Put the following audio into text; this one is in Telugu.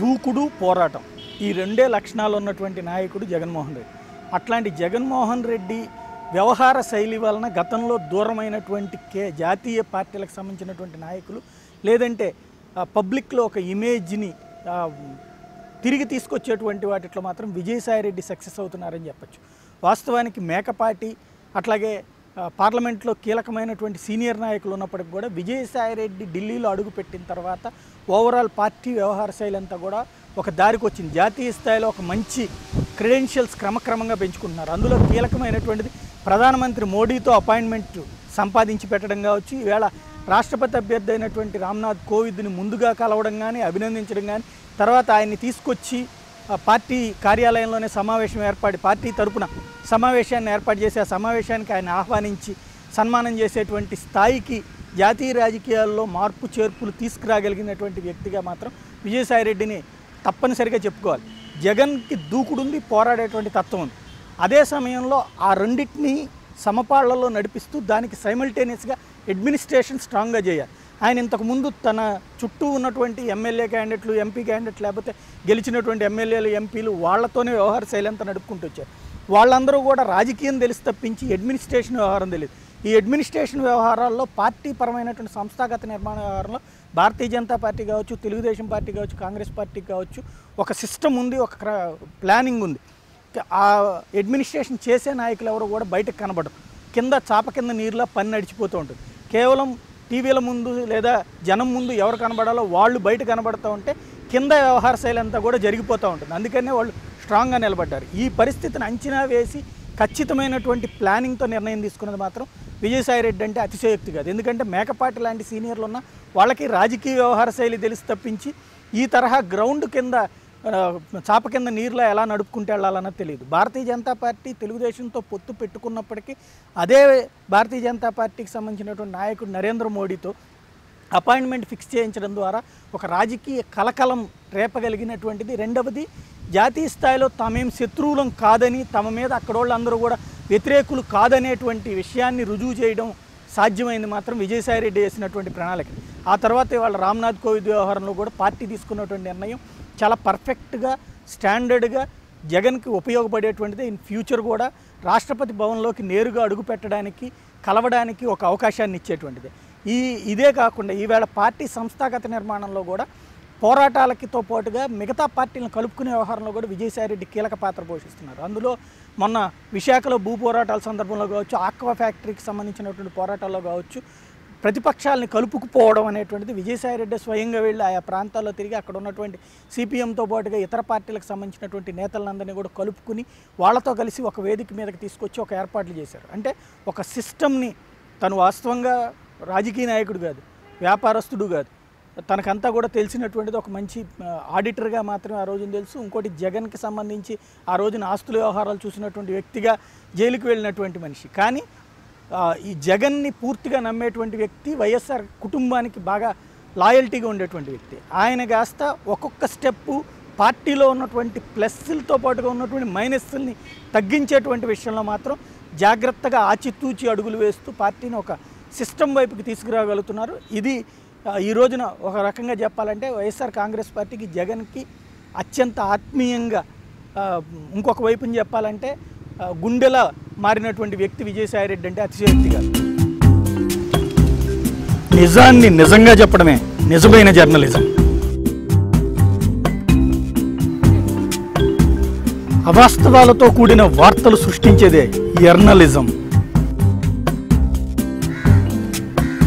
దూకుడు పోరాటం. ఈ రెండే లక్షణాలు ఉన్నటువంటి నాయకుడు జగన్మోహన్ రెడ్డి. అట్లాంటి జగన్మోహన్ రెడ్డి వ్యవహార శైలి వలన గతంలో దూరమైనటువంటి కే జాతీయ పార్టీలకు సంబంధించినటువంటి నాయకులు లేదంటే పబ్లిక్లో ఒక ఇమేజ్ని తిరిగి తీసుకొచ్చేటువంటి వాటిలో మాత్రం విజయసాయిరెడ్డి సక్సెస్ అవుతున్నారని చెప్పొచ్చు. వాస్తవానికి మేకపాటి అట్లాగే పార్లమెంట్లో కీలకమైనటువంటి సీనియర్ నాయకులు ఉన్నప్పటికి కూడా విజయసాయిరెడ్డి ఢిల్లీలో అడుగుపెట్టిన తర్వాత ఓవరాల్ పార్టీ వ్యవహార శైలి అంతా కూడా ఒక దారికి వచ్చింది. జాతీయ స్థాయిలో ఒక మంచి క్రెడెన్షియల్స్ క్రమక్రమంగా పెంచుకుంటున్నారు. అందులో కీలకమైనటువంటిది ప్రధానమంత్రి మోడీతో అపాయింట్మెంట్ సంపాదించి పెట్టడం కావచ్చు. ఈవేళ రాష్ట్రపతి అభ్యర్థి అయినటువంటి రామ్నాథ్ కోవింద్ని ముందుగా కలవడం కానీ అభినందించడం కానీ తర్వాత ఆయన్ని తీసుకొచ్చి పార్టీ కార్యాలయంలోనే సమావేశం ఏర్పాటు పార్టీ తరపున సమావేశాన్ని ఏర్పాటు చేసి ఆ సమావేశానికి ఆయన ఆహ్వానించి సన్మానం చేసేటువంటి స్థాయికి జాతీయ రాజకీయాల్లో మార్పు చేర్పులు తీసుకురాగలిగినటువంటి వ్యక్తిగా మాత్రం విజయసాయిరెడ్డిని తప్పనిసరిగా చెప్పుకోవాలి. జగన్కి దూకుడుంది పోరాడేటువంటి తత్వం ఉంది. అదే సమయంలో ఆ రెండింటిని సమపాళ్ళలో నడిపిస్తూ దానికి సైమల్టేనియస్గా అడ్మినిస్ట్రేషన్ స్ట్రాంగ్గా చేయాలి. ఆయన ఇంతకుముందు తన చుట్టూ ఉన్నటువంటి ఎమ్మెల్యే క్యాండిడేట్లు ఎంపీ క్యాండిడేట్ లేకపోతే గెలిచినటువంటి ఎమ్మెల్యేలు ఎంపీలు వాళ్ళతోనే వ్యవహార శైలి అంతా నడుపుకుంటూ వచ్చారు. వాళ్ళందరూ కూడా రాజకీయం తెలిసి తప్పించి అడ్మినిస్ట్రేషన్ వ్యవహారం తెలియదు. ఈ అడ్మినిస్ట్రేషన్ వ్యవహారాల్లో పార్టీ పరమైనటువంటి సంస్థాగత నిర్మాణ వ్యవహారంలో భారతీయ జనతా పార్టీ కావచ్చు తెలుగుదేశం పార్టీ కావచ్చు కాంగ్రెస్ పార్టీ కావచ్చు ఒక సిస్టమ్ ఉంది ఒక ప్లానింగ్ ఉంది. ఆ అడ్మినిస్ట్రేషన్ చేసే నాయకులు ఎవరు కూడా బయటకు కనబడరు. కింద చాప కింద నీరులా పని నడిచిపోతూ ఉంటుంది. కేవలం టీవీల ముందు లేదా జనం ముందు ఎవరు కనబడాలో వాళ్ళు బయట కనబడుతూ ఉంటే కింద వ్యవహార శైలి అంతా కూడా జరిగిపోతూ ఉంటుంది. అందుకనే వాళ్ళు స్ట్రాంగ్గా నిలబడ్డారు. ఈ పరిస్థితిని అంచనా వేసి ఖచ్చితమైనటువంటి ప్లానింగ్తో నిర్ణయం తీసుకున్నది మాత్రం విజయసాయి రెడ్డి అంటే అతిశయోక్తి కాదు. ఎందుకంటే మేకపాటి లాంటి సీనియర్లు ఉన్న వాళ్ళకి రాజకీయ వ్యవహార శైలి తెలిసి తప్పించి ఈ తరహా గ్రౌండ్ కింద చాప కింద నీరులో ఎలా నడుపుకుంటే వెళ్ళాలన్నది తెలియదు. భారతీయ జనతా పార్టీ తెలుగుదేశంతో పొత్తు పెట్టుకున్నప్పటికీ అదే భారతీయ జనతా పార్టీకి సంబంధించినటువంటి నాయకుడు నరేంద్ర మోడీతో అపాయింట్మెంట్ ఫిక్స్ చేయించడం ద్వారా ఒక రాజకీయ కలకలం రేపగలిగినటువంటిది. రెండవది జాతీయ స్థాయిలో తామేం శత్రువులం కాదని తమ మీద అక్కడ వాళ్ళందరూ కూడా వ్యతిరేకులు కాదనేటువంటి విషయాన్ని రుజువు చేయడం సాధ్యమైంది మాత్రం విజయసాయి రెడ్డి చేసినటువంటి ప్రణాళిక. ఆ తర్వాత ఇవాళ రామ్నాథ్ కోవింద్ వ్యవహారంలో కూడా పార్టీ తీసుకున్నటువంటి నిర్ణయం చాలా పర్ఫెక్ట్గా స్టాండర్డ్గా జగన్కి ఉపయోగపడేటువంటిది. ఇన్ ఫ్యూచర్ కూడా రాష్ట్రపతి భవన్లోకి నేరుగా అడుగు పెట్టడానికి కలవడానికి ఒక అవకాశాన్ని ఇచ్చేటువంటిది. ఈ ఇదే కాకుండా ఈవేళ పార్టీ సంస్థాగత నిర్మాణంలో కూడా పోరాటాలకితో పాటుగా మిగతా పార్టీలను కలుపుకునే వ్యవహారంలో కూడా విజయసాయిరెడ్డి కీలక పాత్ర పోషిస్తున్నారు. అందులో మొన్న విశాఖలో భూ పోరాటాల సందర్భంలో కావచ్చు ఆక్వా ఫ్యాక్టరీకి సంబంధించినటువంటి పోరాటాల్లో కావచ్చు ప్రతిపక్షాలని కలుపుకుపోవడం అనేటువంటిది విజయసాయిరెడ్డి స్వయంగా వెళ్ళి ఆయా ప్రాంతాల్లో తిరిగి అక్కడ ఉన్నటువంటి సిపిఎంతో పాటుగా ఇతర పార్టీలకు సంబంధించినటువంటి నేతలందరినీ కూడా కలుపుకుని వాళ్ళతో కలిసి ఒక వేదిక మీదకి తీసుకొచ్చి ఒక ఏర్పాట్లు చేశారు. అంటే ఒక సిస్టమ్ని తను వాస్తవంగా రాజకీయ నాయకుడు కాదు వ్యాపారస్తుడు కాదు. తనకంతా కూడా తెలిసినటువంటిది ఒక మంచి ఆడిటర్గా మాత్రమే ఆ రోజున తెలుసు. ఇంకోటి జగన్కి సంబంధించి ఆ రోజున ఆస్తుల వ్యవహారాలు చూసినటువంటి వ్యక్తిగా జైలుకు వెళ్ళినటువంటి మనిషి. కానీ ఈ జగన్ని పూర్తిగా నమ్మేటువంటి వ్యక్తి వైఎస్ఆర్ కుటుంబానికి బాగా లాయల్టీగా ఉండేటువంటి వ్యక్తి. ఆయన కాస్త ఒక్కొక్క స్టెప్పు పార్టీలో ఉన్నటువంటి ప్లస్లతో పాటుగా ఉన్నటువంటి మైనస్ల్ని తగ్గించేటువంటి విషయంలో మాత్రం జాగ్రత్తగా ఆచితూచి అడుగులు వేస్తూ పార్టీని ఒక సిస్టమ్ వైపుకి తీసుకురాగలుగుతున్నారు. ఇది ఈ రోజున ఒక రకంగా చెప్పాలంటే వైఎస్ఆర్ కాంగ్రెస్ పార్టీకి జగన్కి అత్యంత ఆత్మీయంగా ఇంకొక వైపుని చెప్పాలంటే గుండెలా మారినటువంటి వ్యక్తి విజయసాయిరెడ్డి అంటే అతిశయోక్తి కాదు. నిజాన్ని నిజంగా చెప్పడమే నిజమైన జర్నలిజం. అవాస్తవాలతో కూడిన వార్తలు సృష్టించేదే జర్నలిజం.